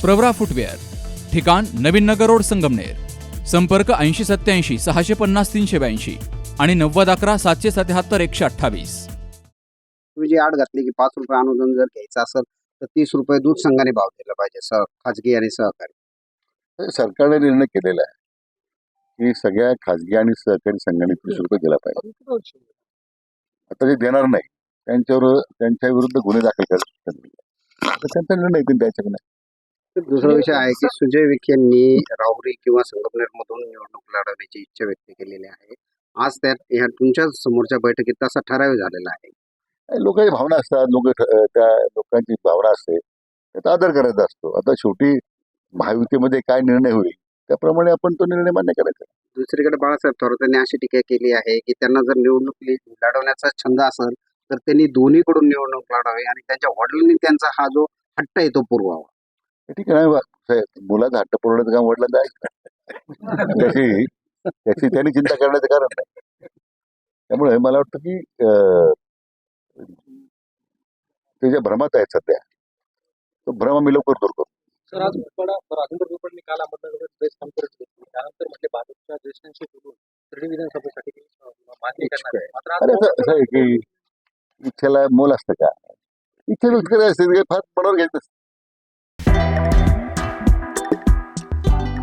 Pravara footwear ठिकाण नवीन नगर road Sangamner संपर्क ऐंशी सत्याऐंशी सहाशे पन्नास तीनशे ब्याऐंशी आणि नव्वद अकरा सातशे सत्याहत्तर एकशे अठ्ठावीस. तुम्ही जी आड घातली की पाच रुपये अनुदान जर घ्यायचं असेल तर तीस रुपये दूध संघाने भाव दिला पाहिजे सह खाजगी आणि सहकारी. सरकारने निर्णय केलेला आहे की सगळ्या खाजगी आणि सहकारी संघाने तीस रुपये दिला पाहिजे. आता जे देणार नाही. त्यांच्यावर त्यांच्या विरुद्ध गुन्हे दाखल करतात तर त्यांचा निर्णय त्यांनी द्यायचा नाही? तर दुसरा विषय आहे की सुजय विखे यांनी राहुरी किंवा संगमनेर मधून निवडणूक लढवण्याची इच्छा व्यक्त केलेली आहे. आज त्या ह्या तुमच्या समोरच्या बैठकीत तसा ठराव झालेला आहे. लोकांची भावना असतात. लोक त्या लोकांची भावना असते. त्याचा आदर करायचा असतो. आता शेवटी महायुतीमध्ये काय निर्णय होईल त्याप्रमाणे आपण तो निर्णय मान्य करायचा. दुसरीकडे बाळासाहेब थोरात यांनी अशी टीका केली आहे की त्यांना जर निवडणूक लढवण्याचा छंद असेल तर त्यांनी दोन्हीकडून निवडणूक लढावी आणि त्यांच्या वडिलांनी त्यांचा हा जो हट्ट आहे तो पुरवावा. ठीक आहे ना मुलाचा हट्ट पुरवण्याचं काम वडिलांचं आहे त्याची त्याची त्यांनी चिंता करण्याचं कारण नाही. त्यामुळे मला वाटतं की अं, ते ज्या भ्रमात आहेत सध्या तो भ्रम आम्ही लवकर दूर करू. सर आज राजेंद्र काल अहमदनगर प्रेस कॉन्फरन्स घेतली त्यानंतर म्हणजे भाजपच्या ज्येष्ठांशी बोलून विधानसभेसाठी मागणी करणार इच्छेला मोल असतं का? इच्छेला करायचं असते फार मनावर घ्यायचं असतं.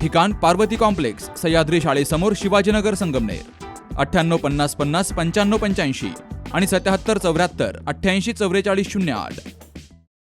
ठिकाण पार्वती कॉम्प्लेक्स सह्याद्री शाळेसमोर शिवाजीनगर संगमनेर. अठ्ठ्याण्णव पन्नास पन्नास पंच्याण्णव पंच्याऐंशी आणि सत्याहत्तर चौऱ्याहत्तर अठ्ठ्याऐंशी चौवेचाळीस शून्य आठ.